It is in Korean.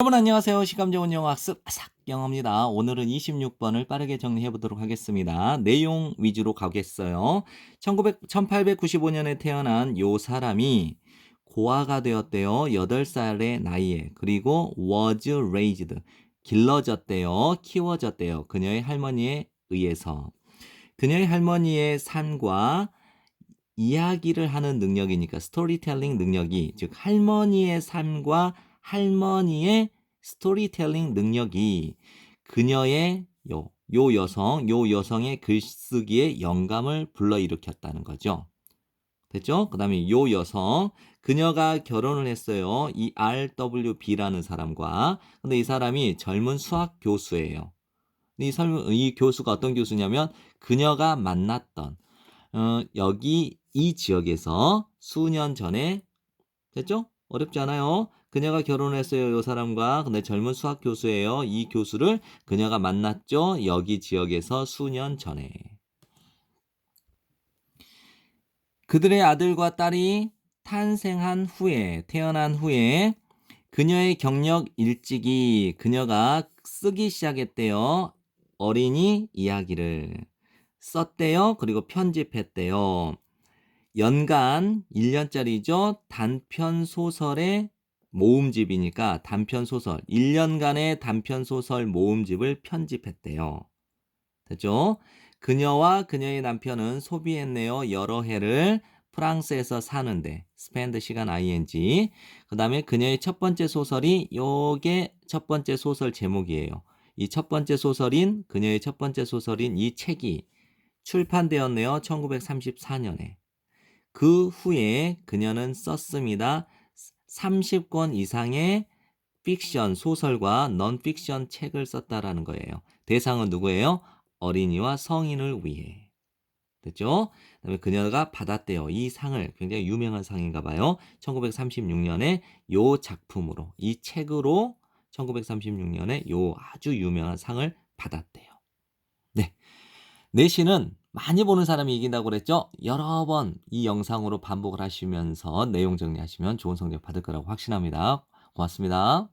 여러분 안녕하세요. 시감 좋은 영어 학습 아삭 영어입니다. 오늘은 26번을 빠르게 정리해 보도록 하겠습니다. 내용 위주로 가겠어요. 1900, 1895년에 태어난 요 사람이 고아가 되었대요. 8살의 나이에. 그리고 was raised. 길러졌대요. 키워졌대요. 그녀의 할머니에 의해서. 그녀의 할머니의 삶과 이야기를 하는 능력이니까 스토리텔링 능력이 즉 할머니의 삶과 할머니의 스토리텔링 능력이 그녀의 요, 요 여성, 요 여성의 글쓰기에 영감을 불러일으켰다는 거죠. 됐죠? 그 다음에 요 여성, 그녀가 결혼을 했어요. 이 RWB라는 사람과. 근데 이 사람이 젊은 수학 교수예요. 이, 젊은, 이 교수가 어떤 교수냐면 그녀가 만났던 어, 여기 이 지역에서 수년 전에 됐죠? 어렵지 않아요. 그녀가 결혼했어요. 이 사람과 근데 젊은 수학 교수예요. 이 교수를 그녀가 만났죠. 여기 지역에서 수년 전에. 그들의 아들과 딸이 탄생한 후에 태어난 후에 그녀의 경력 일찍이 그녀가 쓰기 시작했대요. 어린이 이야기를 썼대요. 그리고 편집했대요. 연간 1년짜리죠. 단편 소설의 모음집이니까 단편 소설 1년간의 단편 소설 모음집을 편집했대요. 됐죠? 그녀와 그녀의 남편은 소비했네요. 여러 해를 프랑스에서 사는데 스펜드 시간 ing. 그 다음에 그녀의 첫 번째 소설이 요게 첫 번째 소설 제목이에요. 이 첫 번째 소설인 그녀의 첫 번째 소설인 이 책이 출판되었네요. 1934년에. 그 후에 그녀는 썼습니다. 30권 이상의 픽션 소설과 넌픽션 책을 썼다라는 거예요. 대상은 누구예요? 어린이와 성인을 위해. 됐죠? 그다음에 그녀가 받았대요. 이 상을 굉장히 유명한 상인가 봐요. 1936년에 요 작품으로 이 책으로 1936년에 요 아주 유명한 상을 받았대요. 네. 내신은 많이 보는 사람이 이긴다고 그랬죠? 여러 번 이 영상으로 반복을 하시면서 내용 정리하시면 좋은 성적 받을 거라고 확신합니다. 고맙습니다.